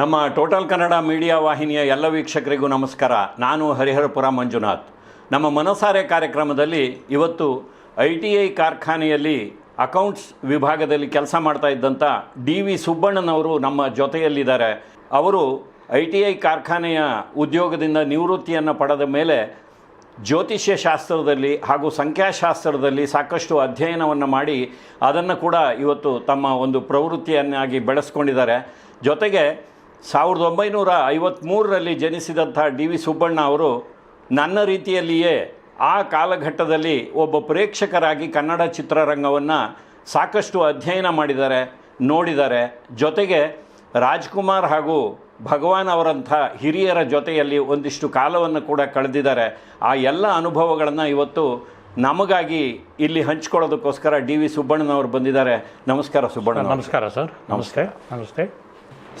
ನಮ್ಮ total Kannada media ವಾಹಿನಿಯ ಎಲ್ಲ ವೀಕ್ಷಕರಿಗೂ ನಮಸ್ಕಾರ. ನಾನು ಹರಿಹರಪುರ ಮಂಜುನಾಥ್. ನಮ್ಮ ಮನಸಾರೆ ಕಾರ್ಯಕ್ರಮದಲ್ಲಿ ಇವತ್ತು ಐ ಟಿ ಐ ಕಾರ್ಖಾನೆಯಲ್ಲಿ ಅಕೌಂಟ್ಸ್ ವಿಭಾಗದಲ್ಲಿ ಕೆಲಸ ಮಾಡ್ತಾ ಇದ್ದಂಥ ಡಿ ವಿ ಸುಬ್ಬಣ್ಣನವರು ನಮ್ಮ ಜೊತೆಯಲ್ಲಿದ್ದಾರೆ. ಅವರು ಐ ಟಿ ಐ ಕಾರ್ಖಾನೆಯ ಉದ್ಯೋಗದಿಂದ ನಿವೃತ್ತಿಯನ್ನು ಪಡೆದ ಮೇಲೆ ಜ್ಯೋತಿಷ್ಯ ಶಾಸ್ತ್ರದಲ್ಲಿ ಹಾಗೂ ಸಂಖ್ಯಾಶಾಸ್ತ್ರದಲ್ಲಿ ಸಾಕಷ್ಟು ಅಧ್ಯಯನವನ್ನು ಮಾಡಿ ಅದನ್ನು ಕೂಡ ಇವತ್ತು ತಮ್ಮ ಒಂದು ಪ್ರವೃತ್ತಿಯನ್ನಾಗಿ ಬೆಳೆಸ್ಕೊಂಡಿದ್ದಾರೆ. ಜೊತೆಗೆ ಸಾವಿರದ ಒಂಬೈನೂರ ಐವತ್ತ್ಮೂರರಲ್ಲಿ ಜನಿಸಿದಂಥ ಡಿ ವಿ ಸುಬ್ಬಣ್ಣ ಅವರು ನನ್ನ ರೀತಿಯಲ್ಲಿಯೇ ಆ ಕಾಲಘಟ್ಟದಲ್ಲಿ ಒಬ್ಬ ಪ್ರೇಕ್ಷಕರಾಗಿ ಕನ್ನಡ ಚಿತ್ರರಂಗವನ್ನು ಸಾಕಷ್ಟು ಅಧ್ಯಯನ ಮಾಡಿದ್ದಾರೆ ನೋಡಿದ್ದಾರೆ. ಜೊತೆಗೆ ರಾಜ್ಕುಮಾರ್ ಹಾಗೂ ಭಗವಾನ್ ಅವರಂಥ ಹಿರಿಯರ ಜೊತೆಯಲ್ಲಿ ಒಂದಿಷ್ಟು ಕಾಲವನ್ನು ಕೂಡ ಕಳೆದಿದ್ದಾರೆ. ಆ ಎಲ್ಲ ಅನುಭವಗಳನ್ನು ಇವತ್ತು ನಮಗಾಗಿ ಇಲ್ಲಿ ಹಂಚ್ಕೊಳ್ಳೋದಕ್ಕೋಸ್ಕರ ಡಿ ವಿ ಸುಬ್ಬಣ್ಣನವರು ಬಂದಿದ್ದಾರೆ. ನಮಸ್ಕಾರ ಸುಬ್ಬಣ್ಣ ನಮಸ್ಕಾರ ಸರ್. ನಮಸ್ತೆ. ನಮಸ್ತೆ.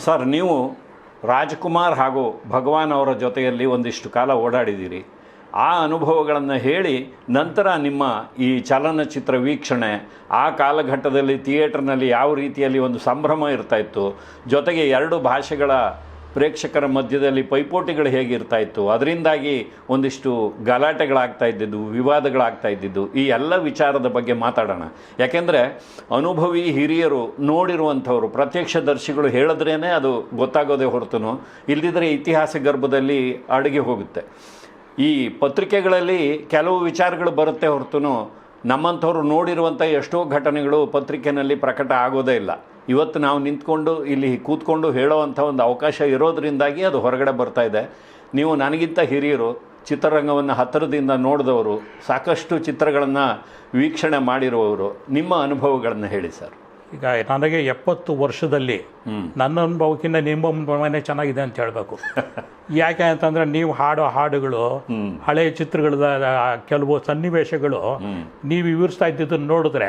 ಸರ್, ನೀವು ರಾಜ್ಕುಮಾರ್ ಹಾಗೂ ಭಗವಾನ್ ಅವರ ಜೊತೆಯಲ್ಲಿ ಒಂದಿಷ್ಟು ಕಾಲ ಓಡಾಡಿದ್ದೀರಿ. ಆ ಅನುಭವಗಳನ್ನು ಹೇಳಿ ನಂತರ ನಿಮ್ಮ ಈ ಚಲನಚಿತ್ರ ವೀಕ್ಷಣೆ, ಆ ಕಾಲಘಟ್ಟದಲ್ಲಿ ಥಿಯೇಟರ್ನಲ್ಲಿ ಯಾವ ರೀತಿಯಲ್ಲಿ ಒಂದು ಸಂಭ್ರಮ ಇರ್ತಾ ಇತ್ತು, ಜೊತೆಗೆ ಎರಡು ಭಾಷೆಗಳ ಪ್ರೇಕ್ಷಕರ ಮಧ್ಯದಲ್ಲಿ ಪೈಪೋಟಿಗಳು ಹೇಗಿರ್ತಾ ಇತ್ತು? ಅದರಿಂದಾಗಿ ಒಂದಿಷ್ಟು ಗಲಾಟೆಗಳಾಗ್ತಾ ಇದ್ದಿದ್ದು, ವಿವಾದಗಳಾಗ್ತಾ ಇದ್ದಿದ್ದು. ಈ ಎಲ್ಲ ವಿಚಾರದ ಬಗ್ಗೆ ಮಾತಾಡೋಣ. ಯಾಕೆಂದರೆ ಅನುಭವಿ ಹಿರಿಯರು ನೋಡಿರುವಂಥವ್ರು ಪ್ರತ್ಯಕ್ಷದರ್ಶಿಗಳು ಹೇಳಿದ್ರೇ ಅದು ಗೊತ್ತಾಗೋದೇ ಹೊರತುನು. ಇಲ್ಲದಿದ್ದರೆ ಇತಿಹಾಸ ಗರ್ಭದಲ್ಲಿ ಅಡುಗೆ ಹೋಗುತ್ತೆ. ಈ ಪತ್ರಿಕೆಗಳಲ್ಲಿ ಕೆಲವು ವಿಚಾರಗಳು ಬರುತ್ತೆ ಹೊರತು ನಮ್ಮಂಥವ್ರು ನೋಡಿರುವಂಥ ಎಷ್ಟೋ ಘಟನೆಗಳು ಪತ್ರಿಕೆಯಲ್ಲಿ ಪ್ರಕಟ ಆಗೋದೇ ಇಲ್ಲ. ಇವತ್ತು ನಾವು ನಿಂತ್ಕೊಂಡು ಇಲ್ಲಿ ಕೂತ್ಕೊಂಡು ಹೇಳೋವಂಥ ಒಂದು ಅವಕಾಶ ಇರೋದರಿಂದಾಗಿ ಅದು ಹೊರಗಡೆ ಬರ್ತಾ ಇದೆ. ನೀವು ನನಗಿಂತ ಹಿರಿಯರು, ಚಿತ್ರರಂಗವನ್ನು ಹತ್ತಿರದಿಂದ ನೋಡಿದವರು, ಸಾಕಷ್ಟು ಚಿತ್ರಗಳನ್ನು ವೀಕ್ಷಣೆ ಮಾಡಿರುವವರು, ನಿಮ್ಮ ಅನುಭವಗಳನ್ನು ಹೇಳಿ ಸರ್. ಈಗ ನನಗೆ ಎಪ್ಪತ್ತು ವರ್ಷದಲ್ಲಿ ನನ್ನ ಅನುಭವಕ್ಕಿಂತ ನಿಮ್ಮ ಅನುಭವನೇ ಚೆನ್ನಾಗಿದೆ ಅಂತ ಹೇಳಬೇಕು. ಯಾಕೆ ಅಂತಂದ್ರೆ ನೀವು ಹಾಡೋ ಹಾಡುಗಳು ಹಳೆಯ ಚಿತ್ರಗಳ ಕೆಲವು ಸನ್ನಿವೇಶಗಳು ನೀವು ವಿವರಿಸ್ತಾ ಇದ್ದಿದ್ದನ್ನು ನೋಡಿದ್ರೆ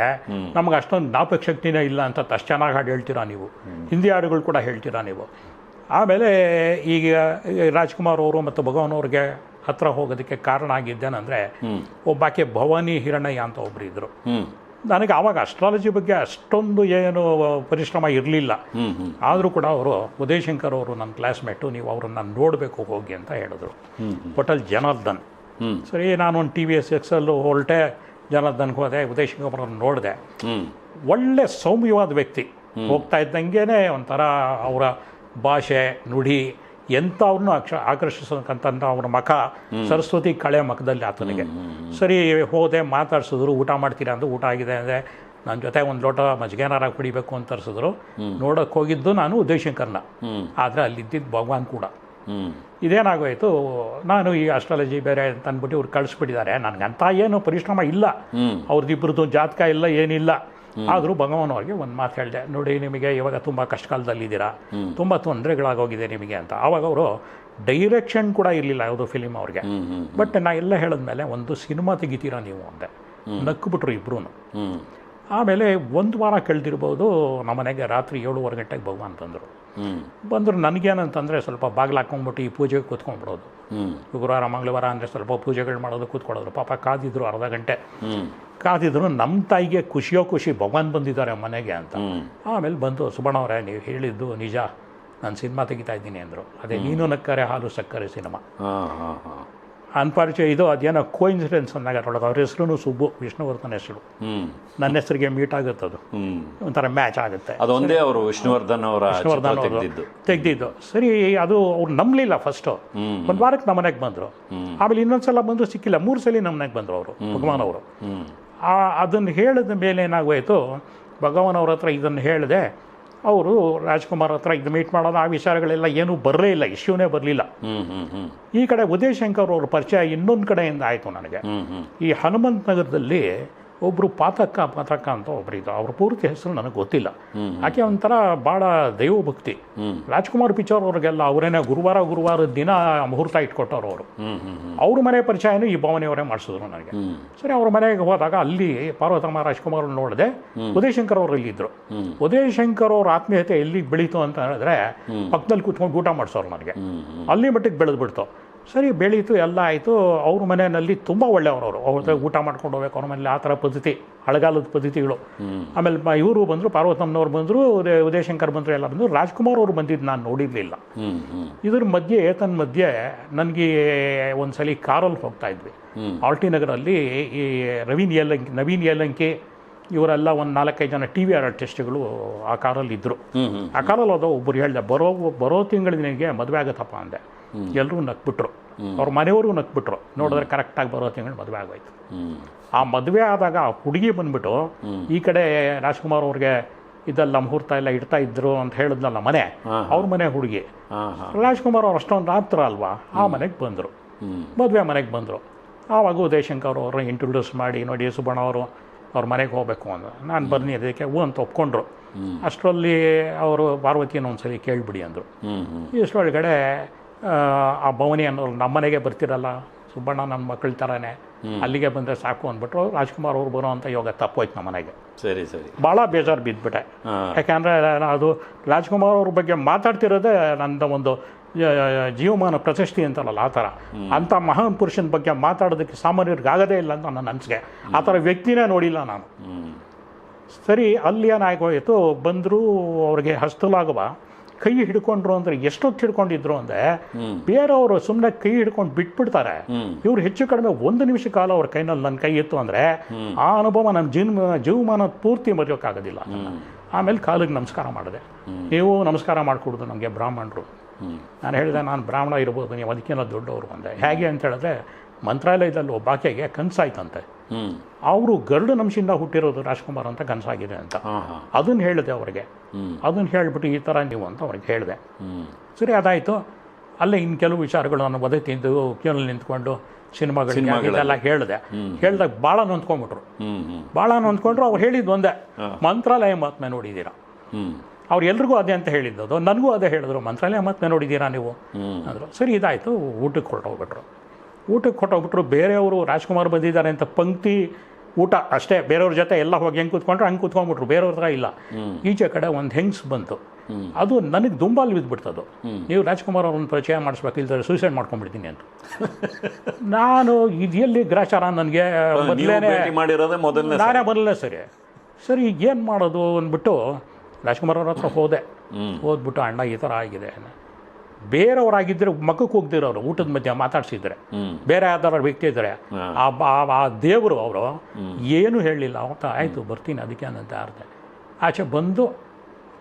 ನಮ್ಗೆ ಅಷ್ಟೊಂದು ಜ್ಞಾಪಕ ಶಕ್ತಿನೇ ಇಲ್ಲ ಅಂತ ಅಷ್ಟು ಚೆನ್ನಾಗಿ ಹಾಡು ಹೇಳ್ತೀರಾ ನೀವು. ಹಿಂದಿ ಹಾಡುಗಳು ಕೂಡ ಹೇಳ್ತೀರಾ ನೀವು. ಆಮೇಲೆ ಈಗ ರಾಜ್ಕುಮಾರ್ ಅವರು ಮತ್ತು ಭಗವಾನ್ ಅವ್ರಿಗೆ ಹತ್ರ ಹೋಗೋದಕ್ಕೆ ಕಾರಣ ಆಗಿದ್ದೇನೆಂದರೆ ಒಬ್ಬಾಕೆ ಭವಾನಿ ಹಿರಣ್ಣಯ್ಯ ಅಂತ ಒಬ್ರು ಇದ್ರು. ಹ್ಞೂ ನನಗೆ ಆವಾಗ ಅಸ್ಟ್ರಾಲಜಿ ಬಗ್ಗೆ ಅಷ್ಟೊಂದು ಏನು ಪರಿಶ್ರಮ ಇರಲಿಲ್ಲ. ಆದರೂ ಕೂಡ ಅವರು ಉದಯಶಂಕರ್ ಅವರು ನನ್ನ ಕ್ಲಾಸ್ಮೇಟು ನೀವು ಅವರನ್ನು ನೋಡಬೇಕು ಹೋಗಿ ಅಂತ ಹೇಳಿದ್ರು. ಹೋಟೆಲ್ ಜನಾರ್ದನ್. ಸರಿ ನಾನು ಒಂದು ಟಿ ವಿ ಎಸ್ ಎಕ್ಸಲ್ಲು ಹೊರಟೆ ಜನಾರ್ದನ್ಗೆ ಹೋದೆ ಉದಯಶಂಕರ್ ಅವರನ್ನು ನೋಡಿದೆ. ಒಳ್ಳೆ ಸೌಮ್ಯವಾದ ವ್ಯಕ್ತಿ. ಹೋಗ್ತಾ ಇದ್ದಂಗೆ ಒಂಥರ ಅವರ ಭಾಷೆ ನುಡಿ ಎಂಥವ್ರನ್ನೂ ಅಕ್ಷ ಆಕರ್ಷಿಸತಕ್ಕಂಥ ಅವರ ಮಖ. ಸರಸ್ವತಿ ಕಳೆ ಮಖದಲ್ಲಿ ಆತನಿಗೆ. ಸರಿ ಹೋದೆ ಮಾತಾಡ್ಸಿದ್ರು ಊಟ ಮಾಡ್ತೀರಾ ಅಂದ್ರೆ ಊಟ ಆಗಿದೆ ಅಂದರೆ ನನ್ನ ಜೊತೆ ಒಂದು ಲೋಟ ಮಜ್ಗೆನಾರ ಕುಡಿಬೇಕು ಅಂತ ತರಿಸಿದ್ರು ನೋಡಕ್ಕೆ ಹೋಗಿದ್ದು ನಾನು ಉದಯಶಂಕರ್ನ. ಆದರೆ ಅಲ್ಲಿದ್ದಿದ್ದು ಭಗವಾನ್ ಕೂಡ. ಇದೇನಾಗೋಯ್ತು ನಾನು ಈ ಅಸ್ಟ್ರಾಲಜಿ ಬೇರೆ ಅಂತ ಅಂದ್ಬಿಟ್ಟು ಇವ್ರು ಕಳಿಸ್ಬಿಟ್ಟಿದ್ದಾರೆ. ನನಗಂತ ಏನು ಪರಿಶ್ರಮ ಇಲ್ಲ. ಅವ್ರದ್ದು ಇಬ್ಬರದ್ದು ಜಾತಕ ಇಲ್ಲ ಏನಿಲ್ಲ. ಆದರೂ ಭಗವಾನ್ ಅವ್ರಿಗೆ ಒಂದು ಮಾತು ಹೇಳಿದೆ ನೋಡಿ ನಿಮಗೆ ಇವಾಗ ತುಂಬ ಕಷ್ಟ ಕಾಲದಲ್ಲಿದ್ದೀರಾ ತುಂಬ ತೊಂದರೆಗಳಾಗೋಗಿದೆ ನಿಮಗೆ ಅಂತ. ಆವಾಗ ಅವರು ಡೈರೆಕ್ಷನ್ ಕೂಡ ಇರಲಿಲ್ಲ ಯಾವುದೋ ಫಿಲಿಮ್ ಅವ್ರಿಗೆ. ಬಟ್ ನಾ ಎಲ್ಲ ಹೇಳಿದ್ಮೇಲೆ ಒಂದು ಸಿನಿಮಾ ತೆಗಿತೀರಾ ನೀವು ಅಂದೆ. ನಕ್ಬಿಟ್ರು ಇಬ್ಬರೂ ಆಮೇಲೆ ಒಂದು ವಾರ ಕಳೆದಿರ್ಬೋದು ನಮ್ಮನೆಗೆ ರಾತ್ರಿ ಏಳುವರೆ ಗಂಟೆಗೆ ಭಗವಾನ್ ಬಂದರು. ಬಂದರು ನನಗೇನಂತಂದರೆ ಸ್ವಲ್ಪ ಬಾಗಿಲು ಹಾಕೊಂಡ್ಬಿಟ್ಟು ಈ ಪೂಜೆಗೆ ಕೂತ್ಕೊಂಡ್ಬಿಡೋದು. ಶುಕ್ರವಾರ ಮಂಗಳವಾರ ಅಂದರೆ ಸ್ವಲ್ಪ ಪೂಜೆಗಳು ಮಾಡೋದು ಕೂತ್ಕೊಳ್ಳೋದು. ಪಾಪ ಕಾದಿದ್ರು ಅರ್ಧ ಗಂಟೆ. ಕಾದಿದ್ರು ನಮ್ಮ ತಾಯಿಗೆ ಖುಷಿಯೋ ಖುಷಿ ಭಗವಾನ್ ಬಂದಿದ್ದಾರೆ ಮನೆಗೆ ಅಂತ. ಆಮೇಲೆ ಬಂದು ಸುಬಣ ಅವರೇ ನೀವು ಹೇಳಿದ್ದು ನಿಜ. ನಾನು ಸಿನಿಮಾ ತೆಗಿತಾ ಇದ್ದೀನಿ ಅಂದರು. ಅದೇ ನೀನು ನಕ್ಕರೆ ಹಾಲು ಸಕ್ಕರೆ ಸಿನಿಮಾ. ಅನ್ಪಾರ್ಚೆ ಇದು ಅದೇನೋ ಕೋ ಇನ್ಸಿಡೆನ್ಸ್ ಅಂದಾಗ ಅದ್ರೊಳಗೆ. ಅವ್ರ ಹೆಸರು ಸುಬ್ಬು ವಿಷ್ಣುವರ್ಧನ್ ಹೆಸರು. ನನ್ನ ಹೆಸರಿಗೆ ಮೀಟ್ ಆಗುತ್ತೆ ಅದು ಒಂಥರ ಮ್ಯಾಚ್ ಆಗುತ್ತೆ. ಒಂದೇ ಅವರು ವಿಷ್ಣುವರ್ಧನ್ ಅವರ ವಿಷ್ಣುವರ್ಧನ್ ಅವರು ತೆಗೆದಿದ್ದು. ತೆಗ್ದಿದ್ದು. ಸರಿ ಅದು ಅವ್ರು ನಂಬಲಿಲ್ಲ ಫಸ್ಟು. ಒಂದು ವಾರಕ್ಕೆ ನಮ್ಮ ಮನೆಗೆ ಬಂದರು. ಆಮೇಲೆ ಇನ್ನೊಂದ್ಸಲ ಬಂದು ಸಿಕ್ಕಿಲ್ಲ. ಮೂರು ಸಲ ನಮ್ಮ ಮನೆಗೆ ಬಂದರು ಅವರು ಭಗವಾನ್ ಅವರು. ಅದನ್ನು ಹೇಳಿದ ಮೇಲೆ ಏನಾಗೋಯ್ತು ಭಗವಾನ್ ಅವ್ರ ಹತ್ರ ಇದನ್ನು ಹೇಳಿದೆ ಅವರು ರಾಜ್ಕುಮಾರ್ ಹತ್ರ ಇದು ಮೀಟ್ ಮಾಡೋದು ಆ ವಿಚಾರಗಳೆಲ್ಲ ಏನೂ ಬರಲೇ ಇಲ್ಲ ಇಶ್ಯೂನೇ ಬರಲಿಲ್ಲ. ಈ ಕಡೆ ಉದಯಶಂಕರ್ ಅವ್ರ ಪರಿಚಯ ಇನ್ನೊಂದು ಕಡೆಯಿಂದ ಆಯಿತು ನನಗೆ. ಈ ಹನುಮಂತ ನಗರದಲ್ಲಿ ಒಬ್ಬರು ಪಾತಕ್ಕ ಪಾತಕ್ಕ ಅಂತ ಒಬ್ಬರಿದ್ದ ಅವ್ರ ಪೂರ್ತಿ ಹೆಸರು ನನಗೆ ಗೊತ್ತಿಲ್ಲ. ಆಕೆ ಒಂಥರ ಭಾಳ ದೈವಭಕ್ತಿ. ಭಕ್ತಿ ರಾಜ್ಕುಮಾರ್ ಪಿಕ್ಚರ್ ಅವ್ರಿಗೆಲ್ಲ ಅವರೇನೆ ಗುರುವಾರ ಗುರುವಾರ ದಿನ ಮುಹೂರ್ತ ಇಟ್ಕೊಟ್ಟವ್ರು ಅವರು. ಅವ್ರ ಮನೆ ಪರಿಚಯನೂ ಈ ಭವನಿಯವರೇ ಮಾಡಿಸಿದ್ರು ನನಗೆ. ಸರಿ ಅವ್ರ ಮನೆಗೆ ಹೋದಾಗ ಅಲ್ಲಿ ಪಾರ್ವತಮ್ಮ ರಾಜ್ಕುಮಾರ್ ನೋಡಿದೆ ಉದಯಶಂಕರ್ ಅವರು ಇಲ್ಲಿದ್ರು. ಹ್ಮ್. ಉದಯಶಂಕರ್ ಅವ್ರ ಆತ್ಮೀಯತೆ ಎಲ್ಲಿ ಬೆಳೀತು ಅಂತ ಹೇಳಿದ್ರೆ ಪಕ್ಕದಲ್ಲಿ ಕೂತ್ಕೊಂಡು ಊಟ ಮಾಡಿಸೋರು ನನಗೆ. ಅಲ್ಲಿ ಮಟ್ಟಿಗೆ ಬೆಳೆದ್ಬಿಡ್ತು ಸರಿ ಬೆಳೀತು ಎಲ್ಲ ಆಯಿತು. ಅವ್ರ ಮನೆಯಲ್ಲಿ ತುಂಬ ಒಳ್ಳೆಯವರವರು. ಅವರು ಊಟ ಮಾಡ್ಕೊಂಡು ಹೋಗ್ಬೇಕು. ಅವ್ರ ಮನೇಲಿ ಆ ಥರ ಪದ್ಧತಿ ಹಳಗಾಲದ ಪದ್ಧತಿಗಳು. ಆಮೇಲೆ ಇವರು ಬಂದರು ಪಾರ್ವತಮ್ಮನವ್ರು ಬಂದರು ಉದಯಶಂಕರ್ ಬಂದರು ಎಲ್ಲ ಬಂದರು. ರಾಜ್ಕುಮಾರ್ ಅವರು ಬಂದಿದ್ದು ನಾನು ನೋಡಿರಲಿಲ್ಲ. ಇದ್ರ ಮಧ್ಯೆ ತನ್ನ ಮಧ್ಯೆ ನನಗೆ ಒಂದು ಸಲ ಕಾರಲ್ಲಿ ಹೋಗ್ತಾ ಇದ್ವಿ. ಆಲ್ಟಿ ನಗರಲ್ಲಿ ಈ ರವೀನ್ ಯಲಂಕಿ ನವೀನ್ ಯಲಂಕಿ ಇವರೆಲ್ಲ ಒಂದು ನಾಲ್ಕೈದು ಜನ ಟಿ ವಿ ಆರ್ಟಿಸ್ಟ್ಗಳು ಆ ಕಾರಲ್ಲಿ ಇದ್ದರು ಆ ಕಾರಲ್ಲಿ ಹೋದ ಒಬ್ಬರು ಹೇಳಿದೆ ಬರೋ ಬರೋ ತಿಂಗಳಿಗೆ ಮದುವೆ ಆಗತ್ತಪ್ಪ ಅಂದೆ. ಎಲ್ಲರೂ ನಕ್ಬಿಟ್ರು. ಅವ್ರ ಮನೆಯವರು ನಕ್ಬಿಟ್ರು. ನೋಡಿದ್ರೆ ಕರೆಕ್ಟಾಗಿ ಬರೋ ತಿಂಗಳು ಮದುವೆ ಆಗೋಯ್ತು. ಆ ಮದುವೆ ಆದಾಗ ಆ ಹುಡುಗಿ ಬಂದ್ಬಿಟ್ಟು ಈ ಕಡೆ ರಾಜ್ಕುಮಾರ್ ಅವ್ರಿಗೆ ಇದೆಲ್ಲ ಮುಹೂರ್ತ ಎಲ್ಲ ಇಡ್ತಾ ಇದ್ರು ಅಂತ ಹೇಳಿದ್ನಲ್ಲ ಮನೆ ಅವ್ರ ಮನೆ ಹುಡುಗಿ. ರಾಜ್ಕುಮಾರ್ ಅವ್ರು ಅಷ್ಟೊಂದು ರಾತ್ರ ಅಲ್ವಾ? ಆ ಮನೆಗೆ ಬಂದರು. ಮದುವೆ ಮನೆಗೆ ಬಂದರು. ಆವಾಗ ಉದಯಶಂಕರ್ ಅವರು ಇಂಟ್ರೊಡ್ಯೂಸ್ ಮಾಡಿ ನೋಡಿ ಸುಬ್ಬಣ್ಣ ಅವರು ಅವ್ರ ಮನೆಗೆ ಹೋಗಬೇಕು ಅಂತ ನಾನು ಬನ್ನಿ ಅದಕ್ಕೆ ಹೂ ಅಂತ ಒಪ್ಕೊಂಡ್ರು. ಅಷ್ಟರಲ್ಲಿ ಅವರು ಪಾರ್ವತಿಯನ್ನು ಒಂದ್ಸಲಿ ಕೇಳಿಬಿಡಿ ಅಂದರು. ಇಷ್ಟೊಳಗಡೆ ಇಷ್ಟರೊಳಗಡೆ ಆ, ಭವನಿ ಅನ್ನೋರು ನಮ್ಮ ಮನೆಗೆ ಬರ್ತಿರಲ್ಲ ಸುಬ್ಬಣ್ಣ ನನ್ನ ಮಕ್ಕಳ ಥರನೇ ಅಲ್ಲಿಗೆ ಬಂದರೆ ಸಾಕು ಅಂದ್ಬಿಟ್ರು ರಾಜ್ಕುಮಾರ್ ಅವ್ರು ಬರೋ ಅಂತ ಯೋಗ ತಪ್ಪೋಯ್ತು ನಮ್ಮ ಮನೆಗೆ. ಸರಿ ಸರಿ. ಭಾಳ ಬೇಜಾರು ಬಿದ್ದುಬಿಟ್ಟೆ ಯಾಕೆಂದರೆ ಅದು ರಾಜ್ಕುಮಾರ್ ಅವ್ರ ಬಗ್ಗೆ ಮಾತಾಡ್ತಿರೋದೇ ನನ್ನ ಒಂದು ಜೀವಮಾನ ಪ್ರಶಸ್ತಿ ಅಂತಲ್ಲ ಆ ಥರ. ಅಂಥ ಮಹಾನ್ ಪುರುಷನ ಬಗ್ಗೆ ಮಾತಾಡೋದಕ್ಕೆ ಸಾಮಾನ್ಯರಿಗೆ ಆಗೋದೇ ಇಲ್ಲ ಅಂತ ನನ್ನ ಅನಿಸಿಕೆ. ಆ ಥರ ವ್ಯಕ್ತಿನೇ ನೋಡಿಲ್ಲ ನಾನು. ಸರಿ ಅಲ್ಲಿ ಏನಾಗೋಯಿತು ಬಂದರೂ ಅವ್ರಿಗೆ ಹಸ್ತಲಾಗುವ. ಕೈ ಹಿಡ್ಕೊಂಡ್ರು ಅಂದ್ರೆ ಎಷ್ಟೊತ್ತು ಹಿಡ್ಕೊಂಡಿದ್ರು ಅಂದ್ರೆ ಬೇರೆಯವರು ಸುಮ್ಮನೆ ಕೈ ಹಿಡ್ಕೊಂಡು ಬಿಟ್ಬಿಡ್ತಾರೆ. ಇವ್ರು ಹೆಚ್ಚು ಕಡಿಮೆ ಒಂದು ನಿಮಿಷ ಕಾಲ ಅವ್ರ ಕೈನಲ್ಲಿ ನನ್ನ ಕೈ ಇತ್ತು ಅಂದ್ರೆ ಆ ಅನುಭವ ನನ್ನ ಜೀವ ಜೀವಮಾನ ಪೂರ್ತಿ ಮರೆಯೋಕ್ಕಾಗೋದಿಲ್ಲ ಆಮೇಲೆ ಕಾಲಿಗೆ ನಮಸ್ಕಾರ ಮಾಡಿದೆ. ನೀವು ನಮಸ್ಕಾರ ಮಾಡಿಕೊಡೋದು ನಮಗೆ ಬ್ರಾಹ್ಮಣರು. ಹ್ಮ್. ನಾನು ಹೇಳಿದೆ ನಾನು ಬ್ರಾಹ್ಮಣ ಇರ್ಬೋದು ನೀವು ಅದಕ್ಕೆಲ್ಲ ದೊಡ್ಡವರು ಬಂದೆ ಹೇಗೆ ಅಂತ ಹೇಳಿದ್ರೆ ಮಂತ್ರಾಲಯದಲ್ಲಿ ಒಬ್ಬ ಆಕೆಗೆ ಕನಸಾಯ್ತಂತೆ. ಅವರು ಗರುಡು ನಮ್ಸಿಂದ ಹುಟ್ಟಿರೋದು ರಾಜ್ಕುಮಾರ್ ಅಂತ ಕನಸಾಗಿದೆ ಅಂತ. ಅದನ್ನು ಹೇಳಿದೆ ಅವರಿಗೆ. ಅದನ್ನು ಹೇಳಿಬಿಟ್ಟು ಈ ಥರ ನೀವು ಅಂತ ಅವ್ರಿಗೆ ಹೇಳಿದೆ. ಹ್ಮ್. ಸರಿ ಅದಾಯಿತು. ಅಲ್ಲೇ ಇನ್ನು ಕೆಲವು ವಿಚಾರಗಳು ನಾನು ಒದೆ ತಿಂದು ಕ್ಯೂನಲ್ಲಿ ನಿಂತ್ಕೊಂಡು ಸಿನಿಮಾಗಳಿಗೆಲ್ಲ ಹೇಳಿದೆ. ಹೇಳಿದಾಗ ಭಾಳ ನೊಂದ್ಕೊಂಡ್ಬಿಟ್ರು. ಭಾಳ ನೊಂದ್ಕೊಂಡ್ರು ಅವ್ರು ಹೇಳಿದ್ದು ಒಂದೇ. ಮಂತ್ರಾಲಯ ಮಹಾತ್ಮೆ ನೋಡಿದ್ದೀರಾ? ಹ್ಮ್. ಅವ್ರು ಎಲ್ರಿಗೂ ಅದೇ ಅಂತ ಹೇಳಿದ್ದು ನನಗೂ ಅದೇ ಹೇಳಿದ್ರು. ಮಂತ್ರಾಲಯ ಮಹಾತ್ಮೆ ನೋಡಿದ್ದೀರಾ ನೀವು? ಅಂದರು. ಸರಿ ಇದಾಯಿತು. ಊಟಕ್ಕೆ ಹೊರಟೋಗ್ಬಿಟ್ರು. ಊಟಕ್ಕೆ ಹೊಟ್ಟೋಗ್ಬಿಟ್ರು ಬೇರೆಯವರು ರಾಜ್ಕುಮಾರ್ ಬಂದಿದ್ದಾರೆ ಅಂತ ಪಂಕ್ತಿ ಊಟ ಅಷ್ಟೇ ಬೇರೆಯವ್ರ ಜೊತೆ ಎಲ್ಲ ಹೋಗಿ ಹೆಂಗೆ ಕೂತ್ಕೊಂಡ್ರೆ ಹಂಗೆ ಕೂತ್ಕೊಂಡ್ಬಿಟ್ರು ಬೇರೆಯವ್ರ ಥರ ಇಲ್ಲ. ಈಚೆ ಕಡೆ ಒಂದು ಹೆಂಗ್ಸ್ ಬಂತು. ಅದು ನನಗೆ ದುಂಬಾಲು ಬಿದ್ದುಬಿಡ್ತದು. ನೀವು ರಾಜ್ಕುಮಾರ್ ಅವ್ರನ್ನ ಪರಿಚಯ ಮಾಡಿಸ್ಬೇಕು ಇಲ್ದರೆ ಸೂಸೈಡ್ ಮಾಡ್ಕೊಂಡ್ಬಿಡ್ತೀನಿ ಅಂತ. ನಾನು ಇದು ಎಲ್ಲಿ ಗ್ರಾಚಾರ ನನಗೆ ನಾನೇ ಮೊದಲನೇ ಸರಿ. ಸರಿ ಈಗ ಏನು ಮಾಡೋದು ಅಂದ್ಬಿಟ್ಟು ರಾಜ್ಕುಮಾರ್ ಅವ್ರ ಹತ್ರ ಹೋದೆ. ಹೋದ್ಬಿಟ್ಟು ಅಣ್ಣ ಈ ಥರ ಆಗಿದೆ. ಬೇರೆಯವರಾಗಿದ್ದರೆ ಮಕ್ಕಕ್ಕೆ ಹೋಗ್ದಿರೋರು ಊಟದ ಮಧ್ಯ ಮಾತಾಡ್ಸಿದ್ರೆ. ಬೇರೆ ಯಾವ್ದಾರ ವ್ಯಕ್ತಿ ಇದ್ದಾರೆ. ಆ ದೇವರು ಅವರು ಏನು ಹೇಳಲಿಲ್ಲ ಅಂತ ಆಯಿತು ಬರ್ತೀನಿ ಅದಕ್ಕೆ ಅಂತ ಅರ್ಥ ಆಚೆ ಬಂದು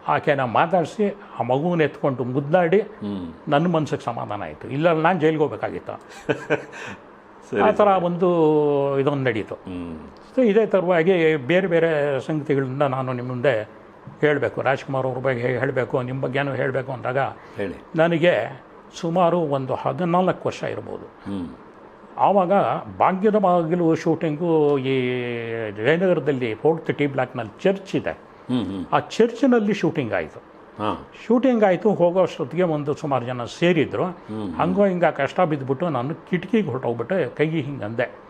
ಆಕೆನ ಮಾತಾಡಿಸಿ ಆ ಮಗುವನ್ನ ಎತ್ಕೊಂಡು ಮುದ್ದಾಡಿ ನನ್ನ ಮನಸ್ಸಿಗೆ ಸಮಾಧಾನ ಆಯಿತು. ಇಲ್ಲ ನಾನು ಜೈಲಿಗೆ ಹೋಗ್ಬೇಕಾಗಿತ್ತು? ಆ ಥರ ಒಂದು ಇದೊಂದು ನಡೀತು. ಸೊ ಇದೇ ಥರವಾಗಿ ಬೇರೆ ಬೇರೆ ಸಂಗತಿಗಳನ್ನ ನಾನು ನಿಮ್ಮ ಮುಂದೆ ಹೇಳಬೇಕು. ರಾಜ್ಕುಮಾರ್ ಅವ್ರ ಬಗ್ಗೆ ಹೇಳಬೇಕು ನಿಮ್ಮ ಬಗ್ಗೆನೂ ಹೇಳಬೇಕು ಅಂದಾಗ ಹೇಳಿ. ನನಗೆ ಸುಮಾರು ಒಂದು ಹದಿನಾಲ್ಕು ವರ್ಷ ಇರ್ಬೋದು. ಆವಾಗ ಭಾಗ್ಯದ ಬಾಗಿಲು ಶೂಟಿಂಗು ಈ ಜಯನಗರದಲ್ಲಿ ಫೋರ್ತ್ ಟಿ ಬ್ಲಾಕ್ನಲ್ಲಿ ಚರ್ಚ್ ಇದೆ. ಆ ಚರ್ಚ್ನಲ್ಲಿ ಶೂಟಿಂಗ್ ಆಯಿತು. ಹಾ. ಶೂಟಿಂಗ್ ಆಯಿತು ಹೋಗೋ ಅಷ್ಟೊತ್ತಿಗೆ ಒಂದು ಸುಮಾರು ಜನ ಸೇರಿದ್ರು. ಹಂಗೋ ಹಿಂಗೆ ಕಷ್ಟ ಬಿದ್ದುಬಿಟ್ಟು ನಾನು ಕಿಟಕಿಗೆ ಹೊರಟೋಗ್ಬಿಟ್ಟು ಕೈಗೆ ಹಿಂಗೆ ಅಂದೆ